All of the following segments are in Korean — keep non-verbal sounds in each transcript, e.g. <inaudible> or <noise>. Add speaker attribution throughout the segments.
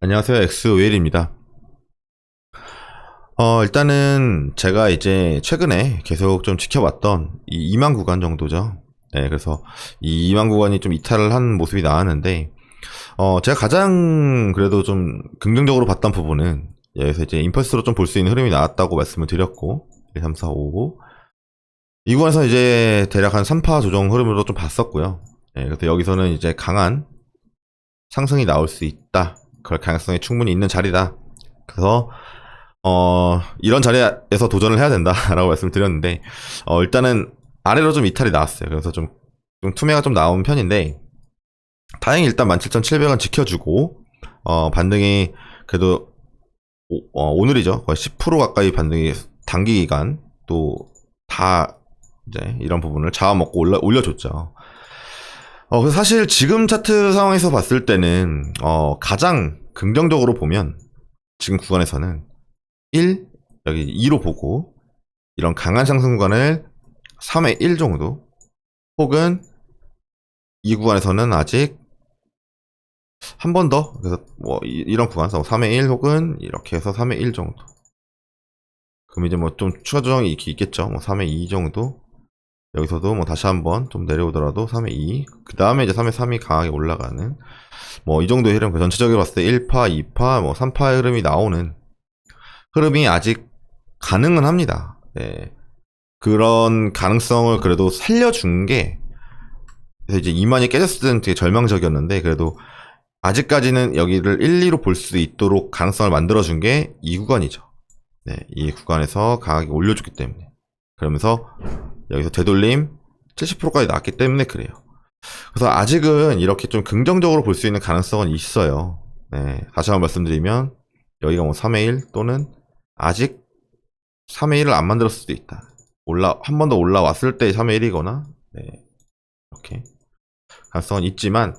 Speaker 1: 안녕하세요. 엑스웨일입니다. 어, 일단은 제가 이제 최근에 계속 좀 지켜봤던 이 2만 구간 정도죠. 네, 그래서 이 2만 구간이 좀 이탈을 한 모습이 나왔는데, 어, 제가 가장 그래도 좀 긍정적으로 봤던 부분은 여기서 이제 임펄스로 좀 볼 수 있는 흐름이 나왔다고 말씀을 드렸고, 1, 3, 4, 5. 이 구간에서 이제 대략 한 3파 조정 흐름으로 좀 봤었고요. 네, 그래서 여기서는 이제 강한 상승이 나올 수 있다. 그럴 가능성이 충분히 있는 자리다. 그래서 어 이런 자리에서 도전을 해야 된다라고 <laughs> 말씀드렸는데 어 일단은 아래로 좀 이탈이 나왔어요. 그래서 좀, 좀 투매가 좀 나온 편인데 다행히 일단 17,700원 지켜주고 어 반등이 그래도 오, 어, 늘이죠 거의 10% 가까이 반등이 단기 기간 또 다 이제 이런 부분을 잡아먹고 올려, 올려줬죠. 어, 사실 지금 차트 상황에서 봤을 때는, 어, 가장 긍정적으로 보면, 지금 구간에서는 1, 여기 2로 보고, 이런 강한 상승 구간을 3의 1 정도, 혹은 이 구간에서는 아직 한 번 더, 그래서 뭐, 이, 런 구간에서 3의 1 혹은 이렇게 해서 3의 1 정도. 그럼 이제 뭐 좀 추가 조정이 있- 있겠죠. 뭐 3의 2 정도. 여기서도 뭐 다시 한번 좀 내려오더라도 3의 2. 그 다음에 이제 3의 3이 강하게 올라가는. 뭐 이 정도의 흐름, 그 전체적으로 봤을 때 1파, 2파, 뭐 3파의 흐름이 나오는 흐름이 아직 가능은 합니다. 네. 그런 가능성을 그래도 살려준 게, 이제 2만이 깨졌을 때는 되게 절망적이었는데, 그래도 아직까지는 여기를 1, 2로 볼 수 있도록 가능성을 만들어준 게 이 구간이죠. 네, 이 구간에서 강하게 올려줬기 때문에. 그러면서 여기서 되돌림 70%까지 나왔기 때문에 그래요. 그래서 아직은 이렇게 좀 긍정적으로 볼 수 있는 가능성은 있어요. 네, 다시 한번 말씀드리면 여기가 뭐 3의 1 또는 아직 3의 1을 안 만들었을 수도 있다. 올라 한 번 더 올라왔을 때 3의 1이거나 네, 이렇게 가능성은 있지만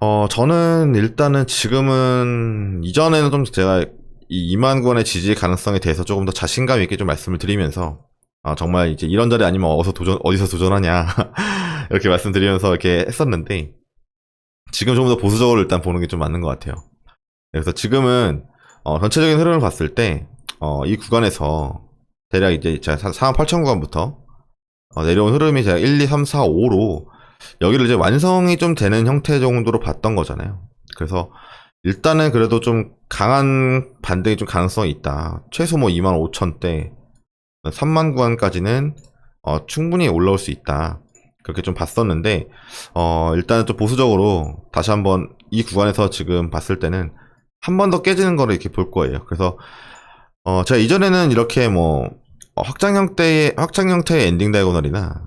Speaker 1: 어 저는 일단은 지금은 이전에는 좀 제가 이 2만 구원의 지지 가능성에 대해서 조금 더 자신감 있게 좀 말씀을 드리면서 아, 정말 이제 이런 자리 아니면 어디서 도전, 어디서 도전하냐. <laughs> 이렇게 말씀드리면서 이렇게 했었는데, 지금 조금 더 보수적으로 일단 보는 게 좀 맞는 것 같아요. 그래서 지금은, 어, 전체적인 흐름을 봤을 때, 어, 이 구간에서, 대략 이제 제가 4만 8천 구간부터, 어, 내려온 흐름이 제가 1, 2, 3, 4, 5로, 여기를 이제 완성이 좀 되는 형태 정도로 봤던 거잖아요. 그래서, 일단은 그래도 좀 강한 반등이 좀 가능성이 있다. 최소 뭐 2만 5천 대, 3만 구간까지는 어, 충분히 올라올 수 있다. 그렇게 좀 봤었는데 어, 일단은 좀 보수적으로 다시 한번 이 구간에서 지금 봤을 때는 한 번 더 깨지는 거를 이렇게 볼 거예요. 그래서 어, 제가 이전에는 이렇게 뭐 어, 확장 형태의 확장 형태의 엔딩 다이고널이나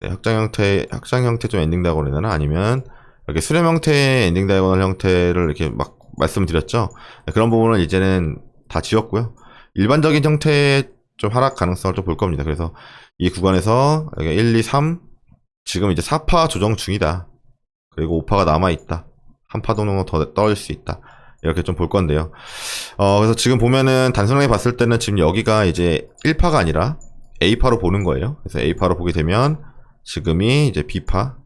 Speaker 1: 네, 확장 형태 확장 형태 좀 엔딩 다이고널이나 아니면 이렇게 수렴 형태의 엔딩 다이고널 형태를 이렇게 막 말씀드렸죠. 네, 그런 부분은 이제는 다 지웠고요. 일반적인 형태의 좀 하락 가능성을 좀 볼 겁니다. 그래서 이 구간에서 여기 1, 2, 3 지금 이제 4파 조정 중이다. 그리고 5파가 남아 있다. 한 파 정도 더 떨어질 수 있다. 이렇게 좀 볼 건데요. 어, 그래서 지금 보면은 단순하게 봤을 때는 지금 여기가 이제 1파가 아니라 A파로 보는 거예요. 그래서 A파로 보게 되면 지금이 이제 B파,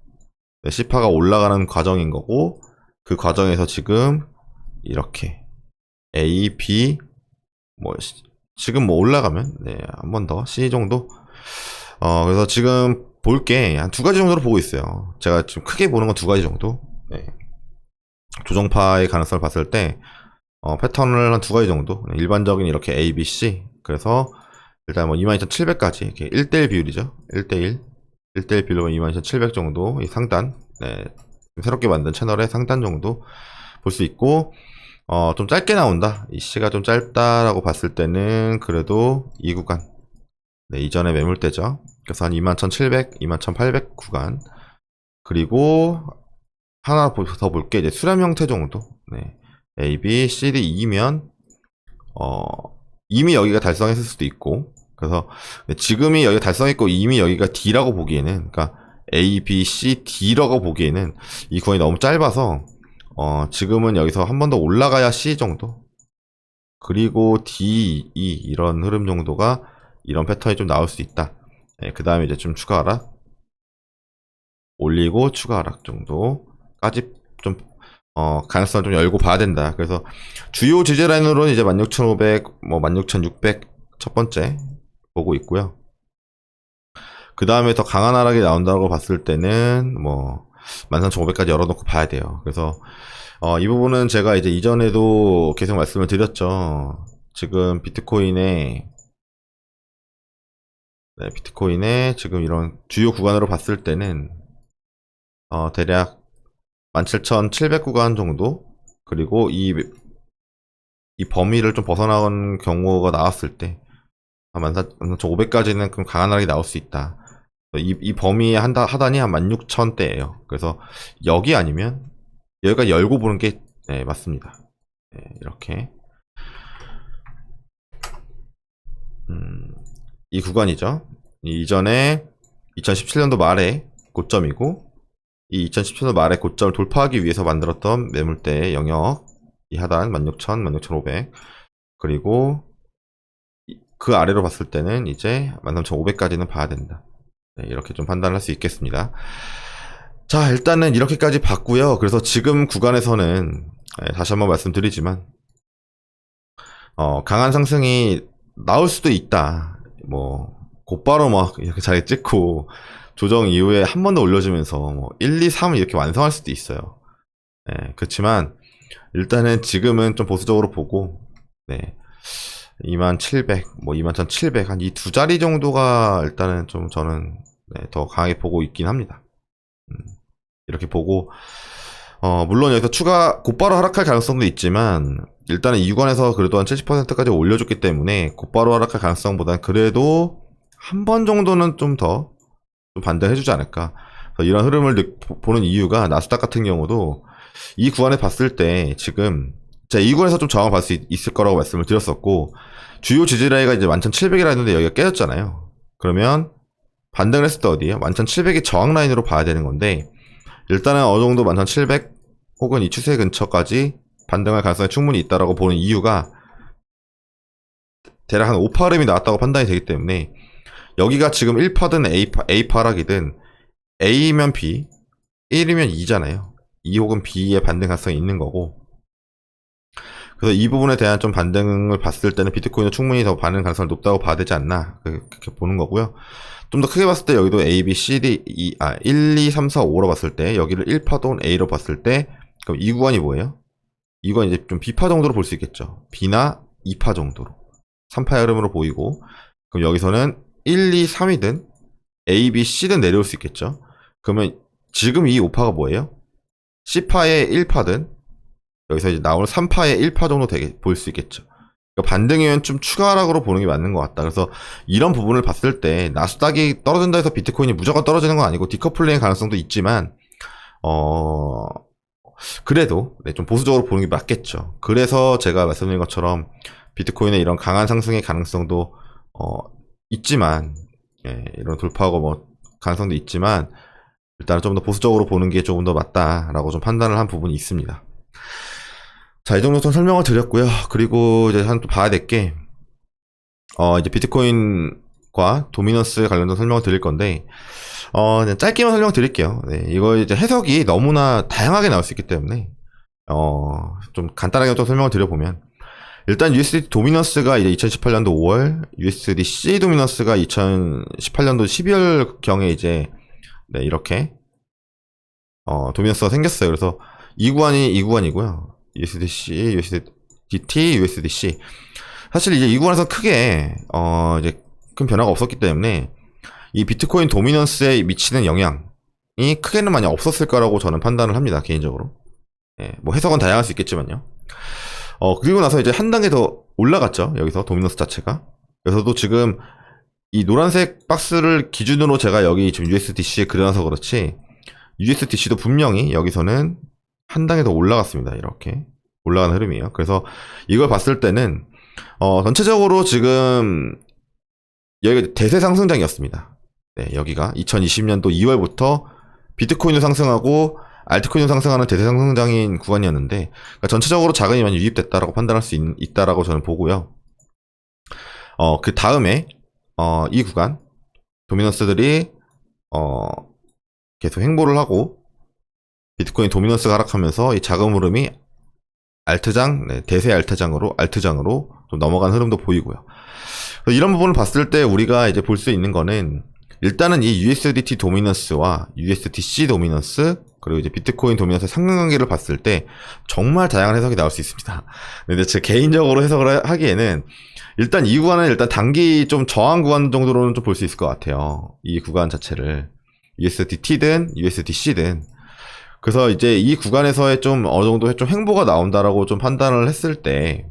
Speaker 1: 네, C파가 올라가는 과정인 거고 그 과정에서 지금 이렇게 A, B, 뭐 지금 뭐 올라가면 네, 한 번 더 C 정도. 어 그래서 지금 볼 게 한 두 가지 정도로 보고 있어요. 제가 지금 크게 보는 건 두 가지 정도. 네. 조정파의 가능성을 봤을 때 어, 패턴을 한 두 가지 정도. 네, 일반적인 이렇게 A, B, C. 그래서 일단 뭐 22,700까지 이렇게 1대1 비율이죠. 1대1. 1대1 비율로 22,700 정도 이 상단. 네. 새롭게 만든 채널의 상단 정도 볼 수 있고 어, 좀 짧게 나온다. 이 시가 좀 짧다라고 봤을 때는 그래도 이 구간. 네, 이전에 매물대죠. 그래서 한 21,700, 21,800 구간. 그리고 하나 더 볼게. 이제 수렴 형태 정도. 네. A, B, C, D, E면, 어, 이미 여기가 달성했을 수도 있고. 그래서 지금이 여기가 달성했고 이미 여기가 D라고 보기에는, 그러니까 A, B, C, D라고 보기에는 이 구간이 너무 짧아서 어, 지금은 여기서 한 번 더 올라가야 C 정도. 그리고 D, E 이런 흐름 정도가 이런 패턴이 좀 나올 수 있다. 네, 그 다음에 이제 좀 추가 하락. 올리고 추가 하락 정도까지 좀 어, 가능성을 좀 열고 봐야 된다. 그래서 주요 지지 라인으로는 이제 16,500, 뭐 16,600 첫 번째 보고 있고요. 그 다음에 더 강한 하락이 나온다고 봤을 때는 뭐 13,500까지 열어놓고 봐야 돼요. 그래서 어, 이 부분은 제가 이제 이전에도 계속 말씀을 드렸죠. 지금 비트코인의 네, 비트코인의 지금 이런 주요 구간으로 봤을 때는 어, 대략 17,700 구간 정도 그리고 이, 이 범위를 좀 벗어나온 경우가 나왔을 때 14,500까지는 좀 강한 하락이 나올 수 있다. 이, 이 범위에 한다, 하단이 한 16,000대예요. 그래서 여기 아니면 여기가 열고 보는 게 네, 맞습니다. 네, 이렇게 음, 이 구간이죠. 이 이전에 2017년도 말에 고점이고 이 2017년도 말에 고점을 돌파하기 위해서 만들었던 매물대의 영역 이 하단 16,000, 16,500 그리고 이- 그 아래로 봤을 때는 이제 13,500까지는 봐야 된다. 네, 이렇게 좀 판단을 할수 있겠습니다. 자, 일단은 이렇게까지 봤고요. 그래서 지금 구간에서는 네, 다시 한번 말씀드리지만 어, 강한 상승이 나올 수도 있다. 뭐 곧바로 막 이렇게 자리 찍고 조정 이후에 한 번 더 올려주면서 뭐 1, 2, 3 이렇게 완성할 수도 있어요. 네, 그렇지만 일단은 지금은 좀 보수적으로 보고 네. 2700, 뭐 21700, 한 이 두 자리 정도가 일단은 좀 저는 네, 더 강하게 보고 있긴 합니다. 음, 이렇게 보고, 어, 물론 여기서 추가 곧바로 하락할 가능성도 있지만, 일단은 이 구간에서 그래도 한 70%까지 올려줬기 때문에 곧바로 하락할 가능성보다는 그래도 한 번 정도는 좀더좀 반등해주지 않을까. 이런 흐름을 보는 이유가 나스닥 같은 경우도 이 구간에 봤을 때 지금 자, 이 구간에서 좀 저항을 받을 수 있- 있을 거라고 말씀을 드렸었고, 주요 지지라인가 이제 11,700이라 했는데 여기가 깨졌잖아요. 그러면 반등을 했을 때 어디에요? 11,700이 저항 라인으로 봐야 되는 건데, 일단은 어느 정도 11,700 혹은 이 추세 근처까지 반등할 가능성이 충분히 있다라고 보는 이유가 대략 한 5파 흐름이 나왔다고 판단이 되기 때문에 여기가 지금 1파든 A파, A파 하락이든 A면 B, 1이면 2잖아요. 2 혹은 B의 반등 가능성이 있는 거고, 그래서 이 부분에 대한 좀 반등을 봤을 때는 비트코인은 충분히 더 반응 가능성이 높다고 봐야 되지 않나 그- 그렇게 보는 거고요. 좀 더 크게 봤을 때 여기도 A, B, C, D, E, 아 1, 2, 3, 4, 5로 봤을 때 여기를 1파 또는 A로 봤을 때 그럼 이 구간이 뭐예요? 이 구간 이제 좀 B파 정도로 볼 수 있겠죠. B나 2파 정도로 3파의 흐름으로 보이고 그럼 여기서는 1, 2, 3이든 A, B, C든 내려올 수 있겠죠. 그러면 지금 이 5파가 뭐예요? C파의 1파든 여기서 이제 나오는 3파의 1파 정도 되게 보일 수 있겠죠. 그러니까 반등이면 좀 추가 하락으로 보는 게 맞는 것 같다. 그래서 이런 부분을 봤을 때 나스닥이 떨어진다 해서 비트코인이 무조건 떨어지는 건 아니고 디커플링의 가능성도 있지만 어 그래도 네, 좀 보수적으로 보는 게 맞겠죠. 그래서 제가 말씀드린 것처럼 비트코인의 이런 강한 상승의 가능성도 어 있지만 예, 이런 돌파하고 뭐 가능성도 있지만 일단은 좀 더 보수적으로 보는 게 조금 더 맞다라고 좀 판단을 한 부분이 있습니다. 자, 이 정도 좀 설명을 드렸고요. 그리고 이제 한 또 봐야 될 게, 어, 이제 비트코인과 도미넌스 관련된 설명을 드릴 건데, 어, 짧게만 설명 드릴게요. 네, 이거 이제 해석이 너무나 다양하게 나올 수 있기 때문에, 어, 좀 간단하게 좀 설명을 드려보면, 일단 USDT 도미넌스가 이제 2018년도 5월, USDC 도미넌스가 2018년도 12월 경에 이제, 네, 이렇게, 어, 도미넌스가 생겼어요. 그래서 이 구간이 이 구간이고요. USDC, USDT, USDC. 사실 이제 이 구간에서 크게 어 이제 큰 변화가 없었기 때문에 이 비트코인 도미넌스에 미치는 영향이 크게는 많이 없었을 거라고 저는 판단을 합니다 개인적으로. 예, 뭐 해석은 다양할 수 있겠지만요. 어 그리고 나서 이제 한 단계 더 올라갔죠 여기서 도미넌스 자체가. 그래서도 지금 이 노란색 박스를 기준으로 제가 여기 지금 USDC에 그려놔서 그렇지 USDC도 분명히 여기서는 한 단계 더 올라갔습니다. 이렇게 올라가는 흐름이에요. 그래서 이걸 봤을 때는 어, 전체적으로 지금 여기가 대세 상승장이었습니다. 네, 여기가 2020년도 2월부터 비트코인도 상승하고 알트코인도 상승하는 대세 상승장인 구간이었는데 그러니까 전체적으로 자금이 많이 유입됐다라고 판단할 수 있, 다라고 저는 보고요. 어, 그 다음에 어, 이 구간 도미넌스들이 어, 계속 행보를 하고 비트코인 도미넌스가 하락하면서 이 자금 흐름이 알트장, 네, 대세 알트장으로 알트장으로 좀 넘어간 흐름도 보이고요. 이런 부분을 봤을 때 우리가 이제 볼 수 있는 거는 일단은 이 USDT 도미넌스와 USDC 도미넌스 그리고 이제 비트코인 도미넌스 상관관계를 봤을 때 정말 다양한 해석이 나올 수 있습니다. 근데 제 개인적으로 해석을 하기에는 일단 이 구간은 일단 단기 좀 저항 구간 정도로는 좀 볼 수 있을 것 같아요. 이 구간 자체를 USDT든 USDC든 그래서 이제 이 구간에서의 좀 어느 정도의 좀 행보가 나온다라고 좀 판단을 했을 때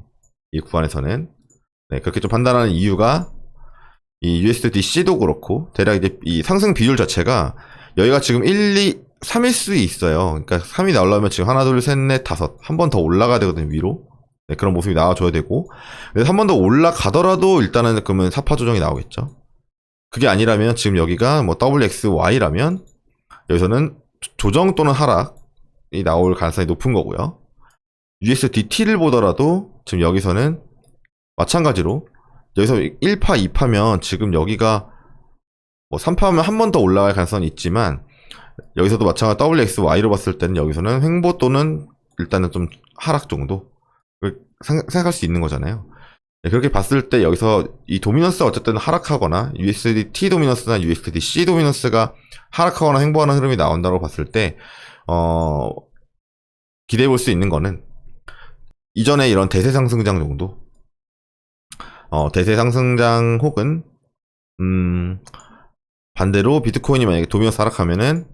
Speaker 1: 이 구간에서는 네, 그렇게 좀 판단하는 이유가 이 USDC도 그렇고 대략 이제 이 상승 비율 자체가 여기가 지금 1, 2, 3일 수 있어요. 그러니까 3이 나오려면 지금 하나, 둘, 셋, 넷, 다섯 한 번 더 올라가야 되거든요 위로. 네, 그런 모습이 나와줘야 되고 한 번 더 올라가더라도 일단은 그러면 사파 조정이 나오겠죠. 그게 아니라면 지금 여기가 뭐 WXY라면 여기서는 조정 또는 하락이 나올 가능성이 높은 거고요. USDT를 보더라도 지금 여기서는 마찬가지로 여기서 1파, 2파면 지금 여기가 뭐 3파면 한 번 더 올라갈 가능성이 있지만 여기서도 마찬가지 WXY로 봤을 때는 여기서는 횡보 또는 일단은 좀 하락 정도 생각할 수 있는 거잖아요. 네, 그렇게 봤을 때 여기서 이 도미넌스가 어쨌든 하락하거나 USDT 도미넌스나 USDC 도미넌스가 하락하거나 횡보하는 흐름이 나온다고 봤을 때, 어, 기대해 볼 수 있는 거는 이전에 이런 대세 상승장 정도, 어, 대세 상승장 혹은, 음, 반대로 비트코인이 만약에 도미넌스 하락하면은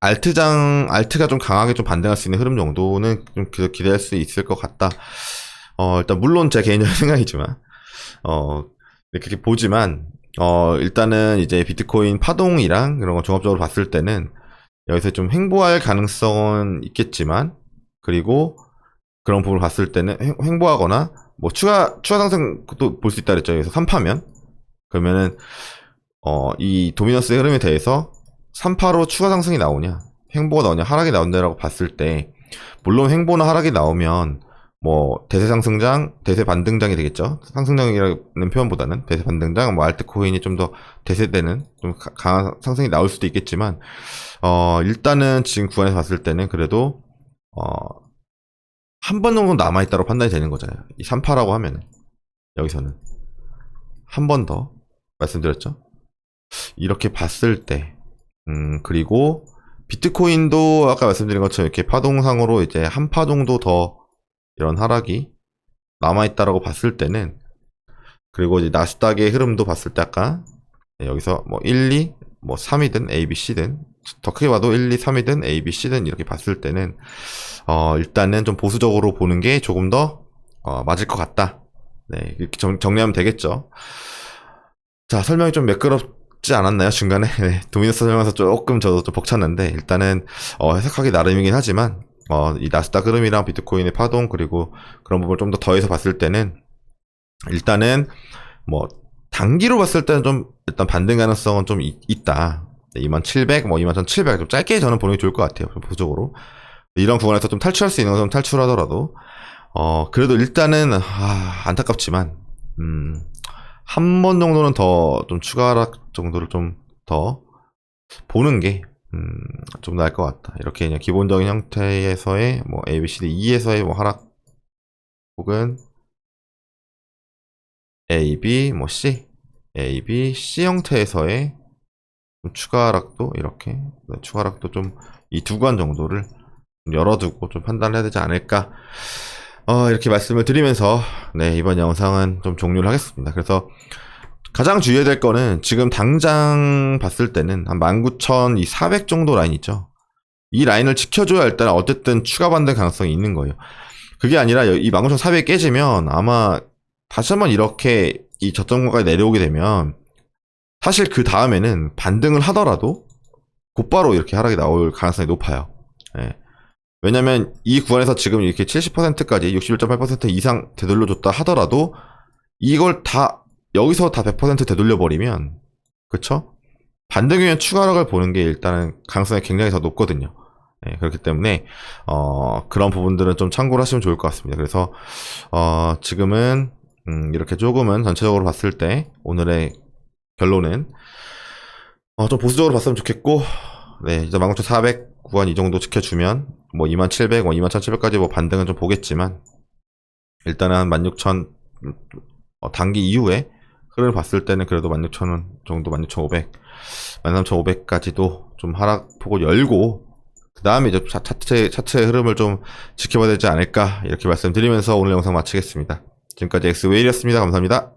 Speaker 1: 알트장, 알트가 좀 강하게 좀 반등할 수 있는 흐름 정도는 좀 기대할 수 있을 것 같다. 어, 일단, 물론 제 개인적인 <laughs> 생각이지만, 어, 그렇게 보지만, 어, 일단은 이제 비트코인 파동이랑 그런 거 종합적으로 봤을 때는 여기서 좀 횡보할 가능성은 있겠지만, 그리고 그런 부분을 봤을 때는 횡, 횡보하거나, 뭐 추가, 추가 상승도 볼 수 있다 그랬죠. 그래서 3파면. 그러면은, 어, 이 도미너스 의 흐름에 대해서 3파로 추가 상승이 나오냐, 횡보가 나오냐, 하락이 나온다라고 봤을 때, 물론 횡보나 하락이 나오면, 뭐, 대세 상승장, 대세 반등장이 되겠죠. 상승장이라는 표현보다는 대세 반등장, 뭐, 알트코인이 좀 더 대세되는, 좀 강한 상승이 나올 수도 있겠지만, 어, 일단은 지금 구간에서 봤을 때는 그래도, 어, 한 번 정도 남아 있다고 판단이 되는 거잖아요. 이 3파라고 하면은. 여기서는. 한 번 더. 말씀드렸죠. 이렇게 봤을 때, 음, 그리고 비트코인도 아까 말씀드린 것처럼 이렇게 파동상으로 이제 한 파 정도 더 이런 하락이 남아있다라고 봤을 때는 그리고 이제 나스닥의 흐름도 봤을 때 아까 여기서 뭐 1, 2, 뭐 3이든 A, B, C든 더 크게 봐도 1, 2, 3이든 A, B, C든 이렇게 봤을 때는 어 일단은 좀 보수적으로 보는 게 조금 더 어, 맞을 것 같다. 네, 이렇게 정, 정리하면 되겠죠. 자, 설명이 좀 매끄럽지 않았나요? 중간에? <laughs> 네, 도미노스 설명에서 조금 저도 좀 벅찼는데, 일단은, 어, 해석하기 나름이긴 하지만, 어, 이 나스닥 흐름이랑 비트코인의 파동, 그리고 그런 부분을 좀 더 더해서 봤을 때는, 일단은, 뭐, 단기로 봤을 때는 좀, 일단 반등 가능성은 좀 있, 다 2700, 뭐 21700, 좀 짧게 저는 보는 게 좋을 것 같아요. 좀 보수적으로. 이런 구간에서 좀 탈출할 수 있는 것은 탈출하더라도, 어, 그래도 일단은, 아, 안타깝지만, 음, 한 번 정도는 더 좀 추가 하락 정도를 좀 더 보는 게, 음, 좀 나을 것 같다. 이렇게 그냥 기본적인 형태에서의 뭐 A, B, C, D, E에서의 뭐 하락, 혹은 A, B, 뭐 C, A, B, C 형태에서의 좀 추가 하락도 이렇게, 네, 추가 하락도 좀 이 두 관 정도를 좀 열어두고 좀 판단해야 되지 않을까. 어, 이렇게 말씀을 드리면서, 네, 이번 영상은 좀 종료를 하겠습니다. 그래서, 가장 주의해야 될 거는, 지금 당장 봤을 때는, 한 19,400 정도 라인 있죠. 이 라인을 지켜줘야 일단 어쨌든 추가 반등 가능성이 있는 거예요. 그게 아니라, 이 19,400 깨지면, 아마, 다시 한번 이렇게, 이 저점까지 내려오게 되면, 사실 그 다음에는 반등을 하더라도, 곧바로 이렇게 하락이 나올 가능성이 높아요. 네. 왜냐면 이 구간에서 지금 이렇게 70%까지 61.8% 이상 되돌려줬다 하더라도 이걸 다 여기서 다 100% 되돌려버리면 그쵸? 반등이면 추가 하락을 보는 게 일단은 가능성이 굉장히 더 높거든요. 네, 그렇기 때문에 어, 그런 부분들은 좀 참고를 하시면 좋을 것 같습니다. 그래서 어, 지금은 음, 이렇게 조금은 전체적으로 봤을 때 오늘의 결론은 어, 좀 보수적으로 봤으면 좋겠고 네, 이제 19,400 구간 이 정도 지켜주면 뭐 2700, 뭐 21700까지 뭐 반등은 좀 보겠지만 일단은 한16000 어, 단기 이후에 흐름을 봤을 때는 그래도 16000원 정도 16500, 13500까지도 좀 하락폭을 열고 그 다음에 이제 차- 차트, 차트의 흐름을 좀 지켜봐야 되지 않을까 이렇게 말씀드리면서 오늘 영상 마치겠습니다. 지금까지 엑스웨일이었습니다. 감사합니다.